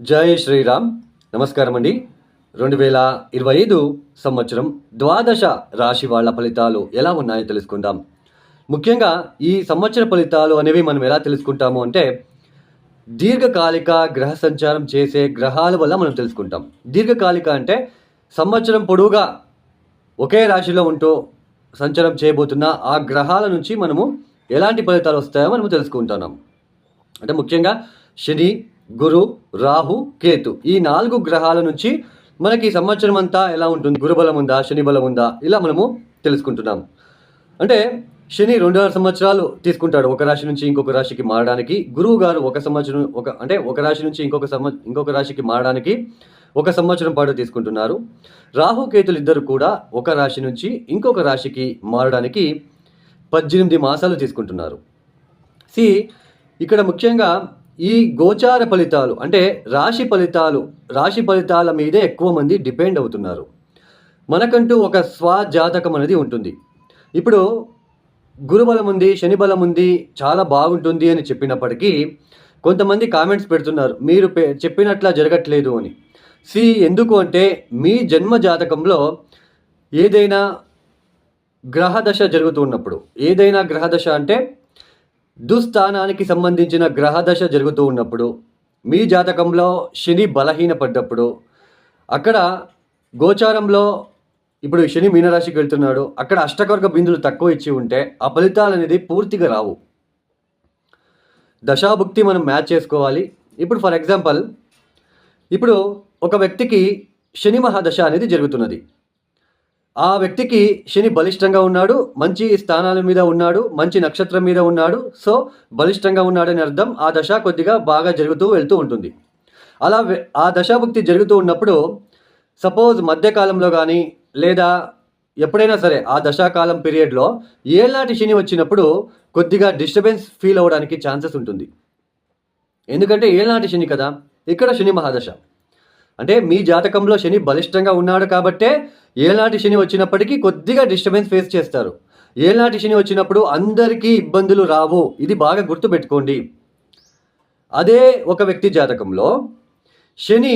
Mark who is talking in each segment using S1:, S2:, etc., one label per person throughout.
S1: జై శ్రీరామ్. నమస్కారం అండి. రెండు వేల ఇరవై ఐదు సంవత్సరం ద్వాదశ రాశి వాళ్ళ ఫలితాలు ఎలా ఉన్నాయో తెలుసుకుందాం. ముఖ్యంగా ఈ సంవత్సర ఫలితాలు అనేవి మనం ఎలా తెలుసుకుంటాము అంటే దీర్ఘకాలిక గ్రహ సంచారం చేసే గ్రహాల వల్ల మనం తెలుసుకుంటాం. దీర్ఘకాలిక అంటే సంవత్సరం పొడవుగా ఒకే రాశిలో ఉంటూ సంచారం చేయబోతున్న ఆ గ్రహాల నుంచి మనము ఎలాంటి ఫలితాలు వస్తాయో మనము తెలుసుకుంటున్నాం. అంటే ముఖ్యంగా శని గురు రాహు కేతు ఈ నాలుగు గ్రహాల నుంచి మనకి సంవత్సరం అంతా ఎలా ఉంటుంది? గురుబలం ఉందా? శని బలం ఉందా? ఇలా మనము తెలుసుకుంటున్నాం. అంటే శని రెండున్నర సంవత్సరాలు తీసుకుంటాడు. ఒక రాశి నుంచి ఇంకొక రాశికి మారడానికి. గురువు గారు ఒక సంవత్సరం ఒక అంటే ఒక రాశి నుంచి ఇంకొక సంవ ఇంకొక రాశికి మారడానికి ఒక సంవత్సరం పాటు తీసుకుంటున్నారు. రాహు కేతులు ఇద్దరు కూడా ఒక రాశి నుంచి ఇంకొక రాశికి మారడానికి పద్దెనిమిది మాసాలు తీసుకుంటున్నారు. సి ఇక్కడ ముఖ్యంగా ఈ గోచార ఫలితాలు అంటే రాశి ఫలితాలు రాశి ఫలితాల మీదే ఎక్కువ మంది డిపెండ్ అవుతున్నారు. మనకంటూ ఒక స్వజాతకం అనేది ఉంటుంది. ఇప్పుడు గురుబలం ఉంది శని బలం ఉంది చాలా బాగుంటుంది అని చెప్పినప్పటికీ కొంతమంది కామెంట్స్ పెడుతున్నారు మీరు చెప్పినట్లా జరగట్లేదు అని. సి ఎందుకు అంటే మీ జన్మ జాతకంలో ఏదైనా గ్రహదశ జరుగుతున్నప్పుడు ఏదైనా గ్రహదశ అంటే దుస్థానానికి సంబంధించిన గ్రహదశ జరుగుతూ ఉన్నప్పుడు మీ జాతకంలో శని బలహీనపడ్డప్పుడు అక్కడ గోచారంలో ఇప్పుడు శని మీనరాశికి వెళ్తున్నాడు అక్కడ అష్టకర్గ బిందులు తక్కువ ఇచ్చి ఉంటే ఆ ఫలితాలు అనేది పూర్తిగా రావు. దశాభుక్తి మనం మ్యాచ్ చేసుకోవాలి. ఇప్పుడు ఫర్ ఎగ్జాంపుల్ ఇప్పుడు ఒక వ్యక్తికి శని మహాదశ అనేది జరుగుతున్నది. ఆ వ్యక్తికి శని బలిష్టంగా ఉన్నాడు మంచి స్థానాల మీద ఉన్నాడు మంచి నక్షత్రం మీద ఉన్నాడు. సో బలిష్టంగా ఉన్నాడని అర్థం ఆ దశ కొద్దిగా బాగా జరుగుతూ వెళ్తూ ఉంటుంది. అలా ఆ దశాభుక్తి జరుగుతూ ఉన్నప్పుడు సపోజ్ మధ్యకాలంలో కానీ లేదా ఎప్పుడైనా సరే ఆ దశాకాలం పీరియడ్లో ఏలాంటి శని వచ్చినప్పుడు కొద్దిగా డిస్టర్బెన్స్ ఫీల్ అవ్వడానికి ఛాన్సెస్ ఉంటుంది. ఎందుకంటే ఏలాంటి శని కదా ఇక్కడ శని మహాదశ. అంటే మీ జాతకంలో శని బలిష్టంగా ఉన్నాడు కాబట్టే ఏలాంటి శని వచ్చినప్పటికీ కొద్దిగా డిస్టర్బెన్స్ ఫేస్ చేస్తారు. ఏలాంటి శని వచ్చినప్పుడు అందరికీ ఇబ్బందులు రావు. ఇది బాగా గుర్తుపెట్టుకోండి. అదే ఒక వ్యక్తి జాతకంలో శని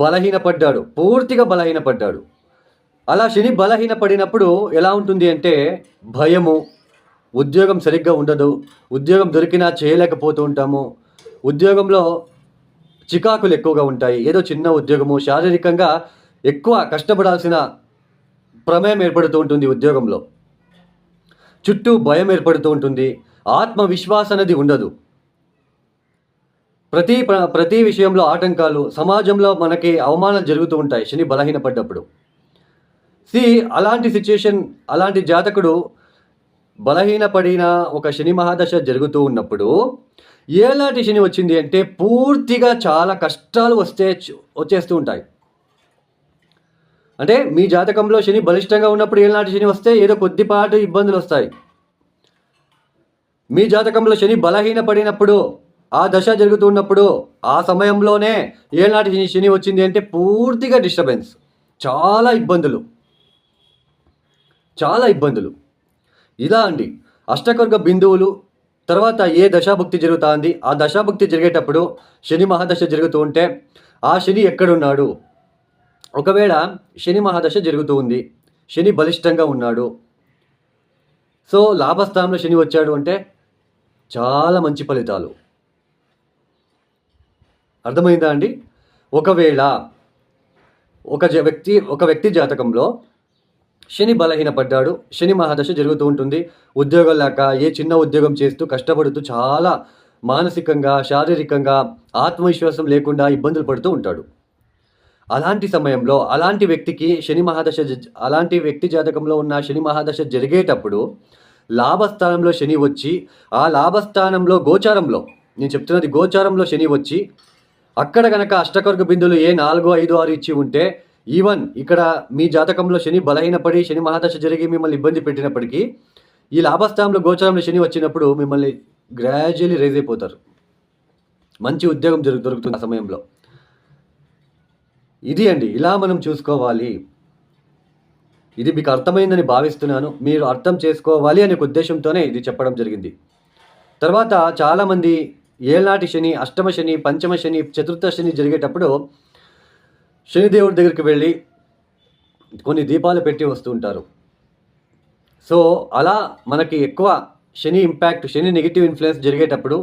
S1: బలహీనపడ్డాడు. పూర్తిగా బలహీనపడ్డాడు. అలా శని బలహీనపడినప్పుడు ఎలా ఉంటుంది అంటే భయము ఉద్యోగం సరిగ్గా ఉండదు ఉద్యోగం దొరికినా చేయలేకపోతూ ఉంటాము ఉద్యోగంలో చికాకులు ఎక్కువగా ఉంటాయి ఏదో చిన్న ఉద్యోగము శారీరకంగా ఎక్కువ కష్టపడాల్సిన ప్రమేయం ఏర్పడుతూ ఉంటుంది ఉద్యోగంలో. చుట్టూ భయం ఏర్పడుతూ ఉంటుంది. ఆత్మవిశ్వాస అనేది ఉండదు. ప్రతి ప్ర- ప్రతి విషయంలో ఆటంకాలు సమాజంలో మనకి అవమానాలు జరుగుతూ ఉంటాయి శని బలహీనపడ్డప్పుడు. సి అలాంటి సిచ్యుయేషన్ అలాంటి జాతకుడు బలహీనపడిన ఒక శని మహాదశ జరుగుతూ ఉన్నప్పుడు ఏలాంటి శని వచ్చింది అంటే పూర్తిగా చాలా కష్టాలు వస్తే వచ్చేస్తూ ఉంటాయి. అంటే మీ జాతకంలో శని బలిష్టంగా ఉన్నప్పుడు ఏనాటి శని వస్తే ఏదో కొద్దిపాటు ఇబ్బందులు వస్తాయి. మీ జాతకంలో శని బలహీనపడినప్పుడు ఆ దశ జరుగుతున్నప్పుడు ఆ సమయంలోనే ఏనాటి శని శని వచ్చింది అంటే పూర్తిగా డిస్టర్బెన్స్. చాలా ఇబ్బందులు. చాలా ఇబ్బందులు. ఇలా అండి. అష్టకర్గ బిందువులు తర్వాత ఏ దశాభుక్తి జరుగుతుంది? ఆ దశాభుక్తి జరిగేటప్పుడు శని మహాదశ జరుగుతూ ఉంటే ఆ శని ఎక్కడున్నాడు? ఒకవేళ శని మహాదశ జరుగుతూ ఉంది శని బలిష్టంగా ఉన్నాడు. సో లాభస్థానంలో శని వచ్చాడు అంటే చాలా మంచి ఫలితాలు. అర్థమైందా అండి? ఒకవేళ ఒక జ- వ్యక్తి ఒక వ్యక్తి జాతకంలో శని బలహీనపడ్డాడు శని మహాదశ జరుగుతూ ఉంటుంది ఉద్యోగం లేక ఏ చిన్న ఉద్యోగం చేస్తూ కష్టపడుతూ చాలా మానసికంగా శారీరకంగా ఆత్మవిశ్వాసం లేకుండా ఇబ్బందులు పడుతూ ఉంటాడు. అలాంటి సమయంలో అలాంటి వ్యక్తికి శని మహాదశ అలాంటి వ్యక్తి జాతకంలో ఉన్న శని మహాదశ జరిగేటప్పుడు లాభస్థానంలో శని వచ్చి ఆ లాభస్థానంలో గోచారంలో నేను చెప్తున్నది గోచారంలో శని వచ్చి అక్కడ కనుక అష్టకర్గ బిందులు ఏ నాలుగు ఐదు ఆరు ఇచ్చి ఉంటే ఈవెన్ ఇక్కడ మీ జాతకంలో శని బలహీనపడి శని మహాదశ జరిగి మిమ్మల్ని ఇబ్బంది పెట్టినప్పటికీ ఈ లాభస్థానంలో గోచారంలో శని వచ్చినప్పుడు మిమ్మల్ని గ్రాడ్యువలీ రైజ్ అయిపోతారు. మంచి ఉద్యోగం జరుగు దొరుకుతుంది ఆ సమయంలో. ఇది అండి ఇలా మనం చూసుకోవాలి. ఇది మీకు అర్థమైందని భావిస్తున్నాను మీరు అర్థం చేసుకోవాలి అనే ఉద్దేశంతోనే ఇది చెప్పడం జరిగింది. తర్వాత చాలామంది ఏనాటి శని అష్టమ శని పంచమ శని చతుర్థ శని జరిగేటప్పుడు శనిదేవుడి దగ్గరికి వెళ్ళి కొన్ని దీపాలు పెట్టి వస్తూ ఉంటారు. సో అలా మనకి ఎక్కువ Shani impact Shani negative influence జరిగేటప్పుడు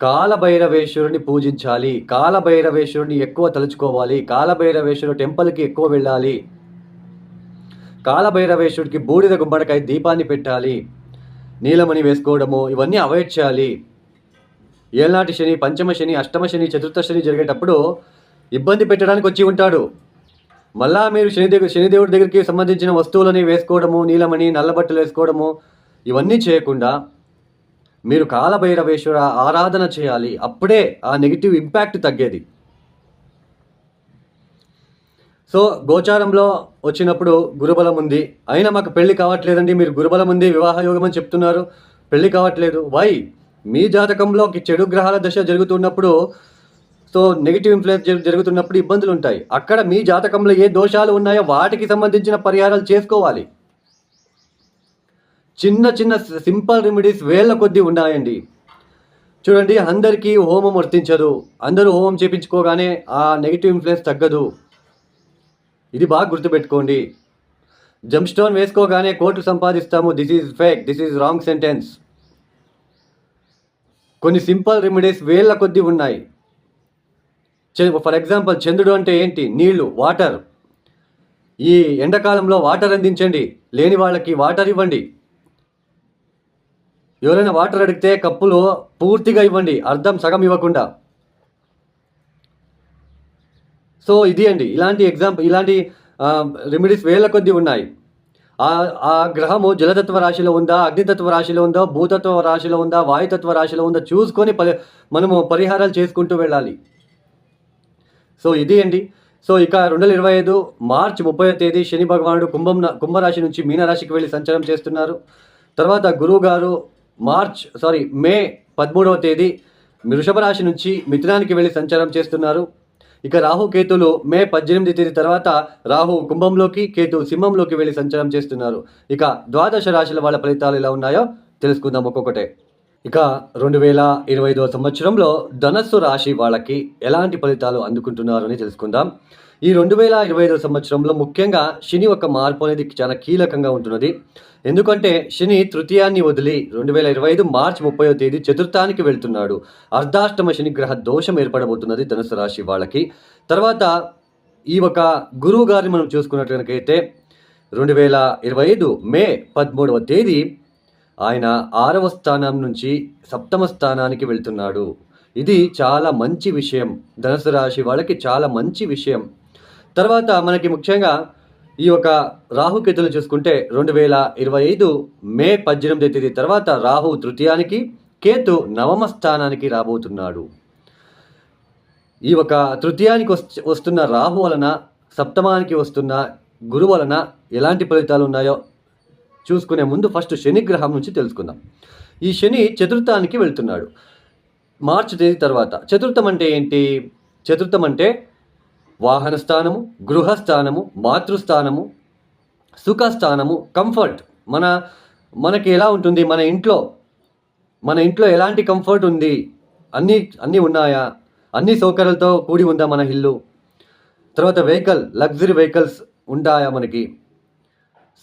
S1: కాలభైరవేశ్వరుని పూజించాలి కాలభైరవేశ్వరుని ఎక్కువ తలుచుకోవాలి కాలభైరవేశ్వరు టెంపుల్కి ఎక్కువ వెళ్ళాలి. కాలభైరవేశ్వరుడికి బూడిద గుమ్మడికాయ దీపాన్ని పెట్టాలి నీలమణి వేసుకోవడము ఇవన్నీ అవాయిడ్ చేయాలి. ఏనాటి శని పంచమ శని అష్టమ శని చతుర్థ శని జరిగేటప్పుడు ఇబ్బంది పెట్టడానికి వచ్చి ఉంటాడు. మళ్ళా మీరు శనిదేవు శనిదేవుడి దగ్గరికి సంబంధించిన వస్తువులని వేసుకోవడము నీలమణి నల్లబట్టలు వేసుకోవడము ఇవన్నీ చేయకుండా మీరు కాలభైరవేశ్వర ఆరాధన చేయాలి. అప్పుడే ఆ నెగిటివ్ ఇంపాక్ట్ తగ్గేది. సో గోచారంలో వచ్చినప్పుడు గురుబలం ఉంది. అయినా మాకు పెళ్ళి కావట్లేదండి. మీరు గురుబలం ఉంది వివాహ యోగం అని చెప్తున్నారు. పెళ్ళి కావట్లేదు. వై? మీ జాతకంలో చెడు గ్రహాల దశ జరుగుతున్నప్పుడు సో నెగిటివ్ ఇన్ఫ్లుయెన్స్ జరుగుతున్నప్పుడు ఇబ్బందులు ఉంటాయి అక్కడ మీ జాతకంలో ఏ దోషాలు ఉన్నాయో వాటికి సంబంధించిన పరిహారాలు చేసుకోవాలి. చిన్న చిన్న సింపుల్ రెమెడీస్ వేల కొద్దీ ఉన్నాయండి. చూడండి అందరికీ హోమం వర్తించదు. అందరూ హోమం చేపించుకోగానే ఆ నెగిటివ్ ఇన్ఫ్లుయెన్స్ తగ్గదు. ఇది బాగా గుర్తుపెట్టుకోండి. జంప్ స్టోన్ వేసుకోగానే court సంపాదిస్తాము. This is fake. This is wrong sentence. కొన్ని సింపుల్ రెమెడీస్ వేల కొద్దీ ఉన్నాయి. ఫర్ ఎగ్జాంపుల్ చంద్రుడు అంటే ఏంటి? నీళ్ళు వాటర్. ఈ ఎండాకాలంలో వాటర్ అందించండి. లేని వాళ్ళకి వాటర్ ఇవ్వండి. ఎవరైనా వాటర్ అడిగితే కప్పులో పూర్తిగా ఇవ్వండి అర్థం సగం ఇవ్వకుండా. సో ఇది అండి. ఇలాంటి ఎగ్జాంపుల్ ఇలాంటి రెమెడీస్ వేల కొద్దీ ఉన్నాయి. ఆ ఆ గ్రహము జలతత్వ రాశిలో ఉందా అగ్నితత్వ రాశిలో ఉందా భూతత్వ రాశిలో ఉందా వాయుతత్వ రాశిలో ఉందా చూసుకొని పరి మనము పరిహారాలు చేసుకుంటూ వెళ్ళాలి. సో ఇది అండి. సో ఇక రెండు వేల ఇరవై ఐదు మార్చి ముప్పై తేదీ శని భగవానుడు కుంభం కుంభరాశి నుంచి మీనరాశికి వెళ్ళి సంచారం చేస్తున్నారు. తర్వాత గురువు గారు మార్చ్ సారీ మే పదమూడవ తేదీ వృషభ రాశి నుంచి మిథునానికి వెళ్ళి సంచారం చేస్తున్నారు. ఇక రాహు కేతులు మే పద్దెనిమిది తేదీ తర్వాత రాహు కుంభంలోకి కేతు సింహంలోకి వెళ్ళి సంచారం చేస్తున్నారు. ఇక ద్వాదశ రాశుల వాళ్ళ ఫలితాలు ఎలా ఉన్నాయో తెలుసుకుందాం ఒక్కొక్కటే. ఇక రెండు వేల ఇరవై ఐదవ సంవత్సరంలో ధనస్సు రాశి వాళ్ళకి ఎలాంటి ఫలితాలు అందుకుంటున్నారు అని తెలుసుకుందాం. ఈ రెండు వేల ఇరవై ఐదు సంవత్సరంలో ముఖ్యంగా శని ఒక మార్పు అనేది చాలా కీలకంగా ఉంటున్నది. ఎందుకంటే శని తృతీయాన్ని వదిలి రెండు వేల ఇరవై ఐదు మార్చి ముప్పైవ తేదీ చతుర్థానికి వెళ్తున్నాడు. అర్ధాష్టమ శని గ్రహ దోషం ఏర్పడబోతున్నది ధనుసు రాశి వాళ్ళకి. తర్వాత ఈ ఒక గురువు గారిని మనం చూసుకున్నట్లయితే రెండు వేల ఇరవై ఐదు మే పదమూడవ తేదీ ఆయన ఆరవ స్థానం నుంచి సప్తమ స్థానానికి వెళ్తున్నాడు. ఇది చాలా మంచి విషయం. ధనుసు రాశి వాళ్ళకి చాలా మంచి విషయం. తర్వాత మనకి ముఖ్యంగా ఈ యొక్క రాహుకేతులు చూసుకుంటే రెండు వేల ఇరవై ఐదు మే పద్దెనిమిది తేదీ తర్వాత రాహు తృతీయానికి కేతు నవమ స్థానానికి రాబోతున్నాడు. ఈ ఒక తృతీయానికి వస్తు వస్తున్న రాహు వలన సప్తమానికి వస్తున్న గురు వలన ఎలాంటి ఫలితాలు ఉన్నాయో చూసుకునే ముందు ఫస్ట్ శని గ్రహం నుంచి తెలుసుకుందాం. ఈ శని చతుర్థానికి వెళ్తున్నాడు. మార్చి తేదీ తర్వాత. చతుర్థం అంటే ఏంటి? చతుర్థం అంటే వాహన స్థానము గృహస్థానము మాతృస్థానము సుఖస్థానము కంఫర్ట్. మన మనకి ఎలా ఉంటుంది? మన ఇంట్లో మన ఇంట్లో ఎలాంటి కంఫర్ట్ ఉంది? అన్నీ అన్నీ ఉన్నాయా? అన్ని సౌకర్యాలతో కూడి ఉందా మన ఇల్లు? తర్వాత వెహికల్ లగ్జరీ వెహికల్స్ ఉంటాయా మనకి?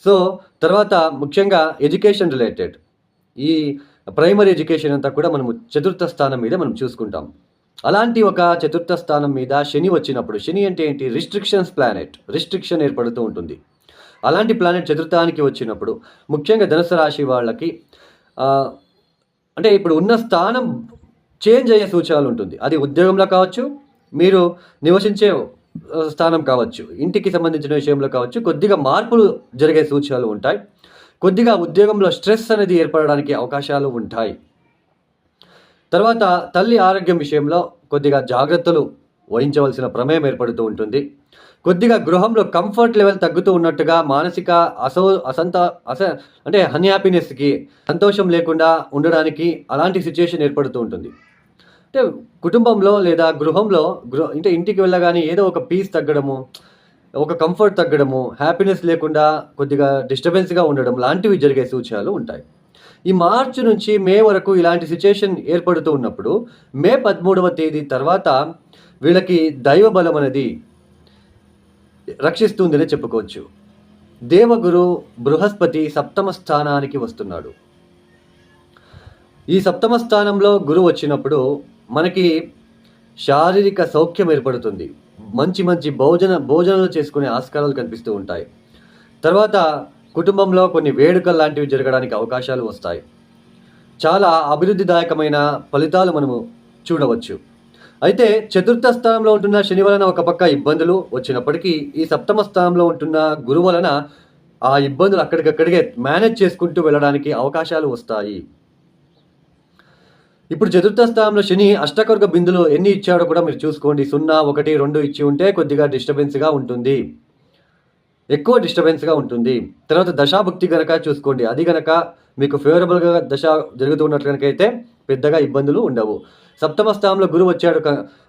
S1: సో తర్వాత ముఖ్యంగా ఎడ్యుకేషన్ రిలేటెడ్. ఈ ప్రైమరీ ఎడ్యుకేషన్ అంతా కూడా మనము చతుర్థ స్థానం మీద మనం చూసుకుంటాం. అలాంటి ఒక చతుర్థ స్థానం మీద శని వచ్చినప్పుడు శని అంటే ఏంటి? రిస్ట్రిక్షన్స్ ప్లానెట్ రిస్ట్రిక్షన్ ఏర్పడుతూ ఉంటుంది. అలాంటి ప్లానెట్ చతుర్థానికి వచ్చినప్పుడు ముఖ్యంగా ధనుసు రాశి వాళ్ళకి అంటే ఇప్పుడు ఉన్న స్థానం చేంజ్ అయ్యే సూచనలు ఉంటుంది. అది ఉద్యోగంలో కావచ్చు మీరు నివసించే స్థానం కావచ్చు ఇంటికి సంబంధించిన విషయంలో కావచ్చు కొద్దిగా మార్పులు జరిగే సూచనలు ఉంటాయి. కొద్దిగా ఉద్యోగంలో స్ట్రెస్ అనేది ఏర్పడడానికి అవకాశాలు ఉంటాయి. తర్వాత తల్లి ఆరోగ్యం విషయంలో కొద్దిగా జాగ్రత్తలు వహించవలసిన ప్రమేయం ఏర్పడుతూ ఉంటుంది. కొద్దిగా గృహంలో కంఫర్ట్ లెవెల్ తగ్గుతూ ఉన్నట్టుగా మానసిక అసౌ అసంత అస అంటే అన్హ్యాపీనెస్కి సంతోషం లేకుండా ఉండడానికి అలాంటి సిచ్యుయేషన్ ఏర్పడుతూ ఉంటుంది. అంటే కుటుంబంలో లేదా గృహంలో గృహ అంటే ఇంటికి వెళ్ళగానే ఏదో ఒక పీస్ తగ్గడము ఒక కంఫర్ట్ తగ్గడము హ్యాపీనెస్ లేకుండా కొద్దిగా డిస్టర్బెన్స్గా ఉండడం లాంటివి జరిగే సూచనలు ఉంటాయి. ఈ మార్చి నుంచి మే వరకు ఇలాంటి సిచ్యుయేషన్ ఏర్పడుతూ ఉన్నప్పుడు మే పదమూడవ తేదీ తర్వాత వీళ్ళకి దైవ బలం అనేది రక్షిస్తుందని చెప్పుకోవచ్చు. దేవగురు బృహస్పతి సప్తమ స్థానానికి వస్తున్నాడు. ఈ సప్తమ స్థానంలో గురువు వచ్చినప్పుడు మనకి శారీరక సౌఖ్యం ఏర్పడుతుంది. మంచి మంచి భోజన భోజనాలు చేసుకునే ఆస్కారాలు కనిపిస్తూ ఉంటాయి. తర్వాత కుటుంబంలో కొన్ని వేడుకలు లాంటివి జరగడానికి అవకాశాలు వస్తాయి. చాలా అభివృద్ధిదాయకమైన ఫలితాలు మనము చూడవచ్చు. అయితే చతుర్థ స్థానంలో ఉంటున్న శని వలన ఒక పక్క ఇబ్బందులు వచ్చినప్పటికీ ఈ సప్తమ స్థానంలో ఉంటున్న గురువు వలన ఆ ఇబ్బందులు అక్కడికక్కడికే మేనేజ్ చేసుకుంటూ వెళ్ళడానికి అవకాశాలు వస్తాయి. ఇప్పుడు చతుర్థ స్థానంలో శని అష్టకర్గ బిందులు ఎన్ని ఇచ్చాడో కూడా మీరు చూసుకోండి. సున్నా ఒకటి రెండు ఇచ్చి ఉంటే కొద్దిగా డిస్టర్బెన్స్గా ఉంటుంది. ఎక్కువ డిస్టర్బెన్స్గా ఉంటుంది. తర్వాత దశాభక్తి గనక చూసుకోండి. అది గనక మీకు ఫేవరబుల్గా దశ జరుగుతూ ఉన్నట్లు అయితే పెద్దగా ఇబ్బందులు ఉండవు. సప్తమ స్థానంలో గురువు వచ్చాడు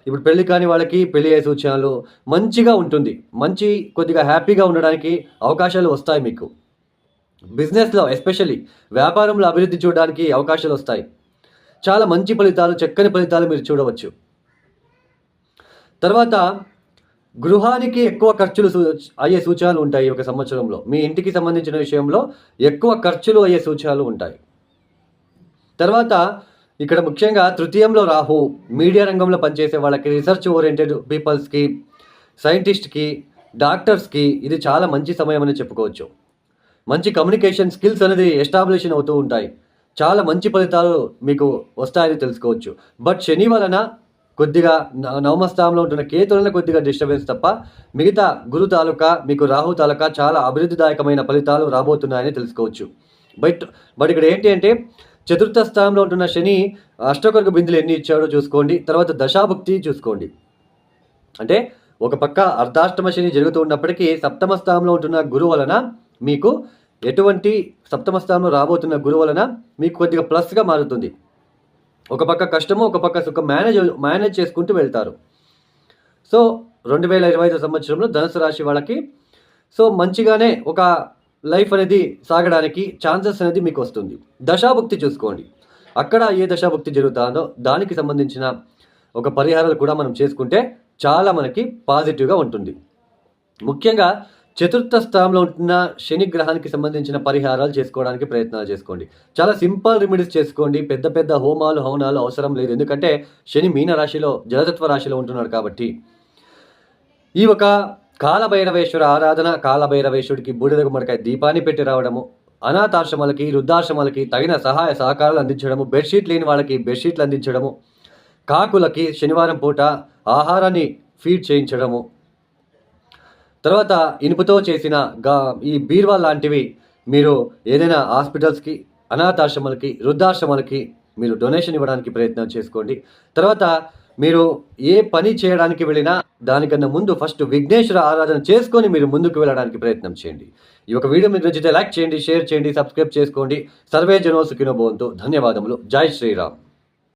S1: ఇప్పుడు పెళ్ళి కాని వాళ్ళకి పెళ్ళి అయ్యే సూచనలు మంచిగా ఉంటుంది. మంచి కొద్దిగా హ్యాపీగా ఉండడానికి అవకాశాలు వస్తాయి మీకు. బిజినెస్లో ఎస్పెషల్లీ వ్యాపారంలో అభివృద్ధి చూడడానికి అవకాశాలు వస్తాయి. చాలా మంచి ఫలితాలు చక్కని ఫలితాలు మీరు చూడవచ్చు. తర్వాత గృహానికి ఎక్కువ ఖర్చులు అయ్యే సూచనలు ఉంటాయి ఒక సంవత్సరంలో. మీ ఇంటికి సంబంధించిన విషయంలో ఎక్కువ ఖర్చులు అయ్యే సూచనలు ఉంటాయి. తర్వాత ఇక్కడ ముఖ్యంగా తృతీయంలో రాహు మీడియా రంగంలో పనిచేసే వాళ్ళకి రీసెర్చ్ ఓరియంటెడ్ పీపుల్స్కి సైంటిస్ట్కి డాక్టర్స్కి ఇది చాలా మంచి సమయం అని చెప్పుకోవచ్చు. మంచి కమ్యూనికేషన్ స్కిల్స్ అనేది ఎస్టాబ్లిషన్ అవుతూ ఉంటాయి. చాలా మంచి ఫలితాలు మీకు వస్తాయని తెలుసుకోవచ్చు. బట్ శని వలన కొద్దిగా న- నవమ స్థానంలో ఉంటున్న కేతు కొద్దిగా డిస్టర్బెన్స్ తప్ప మిగతా గురు తాలూకా మీకు రాహు తాలూకా చాలా అభివృద్ధిదాయకమైన ఫలితాలు రాబోతున్నాయని తెలుసుకోవచ్చు. బట్ బట్ ఇక్కడ ఏంటి అంటే చతుర్థ స్థానంలో ఉంటున్న శని అష్టకొరక బిందులు ఎన్ని ఇచ్చాడో చూసుకోండి తర్వాత దశాభుక్తి చూసుకోండి. అంటే ఒక పక్క అర్ధాష్టమ శని జరుగుతూ ఉన్నప్పటికీ సప్తమ స్థానంలో ఉంటున్న గురువు వలన మీకు ఎటువంటి సప్తమ స్థానంలో రాబోతున్న గురువు వలన మీకు కొద్దిగా ప్లస్గా మారుతుంది. ఒక పక్క కష్టము ఒక పక్క సుఖం మేనేజ్ మేనేజ్ చేసుకుంటూ వెళ్తారు. సో రెండు వేల ఇరవై ఐదు సంవత్సరంలో ధనుసు రాశి వాళ్ళకి సో మంచిగానే ఒక లైఫ్ అనేది సాగడానికి ఛాన్సెస్ అనేది మీకు వస్తుంది. దశాభుక్తి చూసుకోండి. అక్కడ ఏ దశాభుక్తి జరుగుతుందో దానికి సంబంధించిన ఒక పరిహారాలు కూడా మనం చేసుకుంటే చాలా మనకి పాజిటివ్గా ఉంటుంది. ముఖ్యంగా చతుర్థ స్థానంలో ఉంటున్న శని గ్రహానికి సంబంధించిన పరిహారాలు చేసుకోవడానికి ప్రయత్నాలు చేసుకోండి. చాలా సింపుల్ రెమెడీస్ చేసుకోండి. పెద్ద పెద్ద హోమాలు హవనాలు అవసరం లేదు. ఎందుకంటే శని మీన రాశిలో జలతత్వ రాశిలో ఉంటున్నాడు కాబట్టి. ఈ ఒక కాలభైరవేశ్వర ఆరాధన కాలభైరవేశ్వరుడికి బూడిద గుమ్మడికాయ దీపాన్ని పెట్టి రావడము అనాథాశ్రమాలకి వృద్ధాశ్రమాలకి తగిన సహాయ సహకారాలు అందించడము బెడ్షీట్ లేని వాళ్ళకి బెడ్షీట్లు అందించడము కాకులకి శనివారం పూట ఆహారాన్ని ఫీడ్ చేయించడము తర్వాత ఇనుపుతో చేసిన గా ఈ బీర్వా లాంటివి మీరు ఏదైనా హాస్పిటల్స్కి అనాథాశ్రమాలకి వృద్ధాశ్రమాలకి మీరు డొనేషన్ ఇవ్వడానికి ప్రయత్నం చేసుకోండి. తర్వాత మీరు ఏ పని చేయడానికి వెళ్ళినా దానికన్నా ముందు ఫస్ట్ విఘ్నేశ్వర ఆరాధన చేసుకొని మీరు ముందుకు వెళ్ళడానికి ప్రయత్నం చేయండి. ఈ ఒక వీడియో మీకు నచ్చితే లైక్ చేయండి షేర్ చేయండి సబ్స్క్రైబ్ చేసుకోండి. సర్వే జనో సుఖినో ధన్యవాదములు. జై శ్రీరామ్.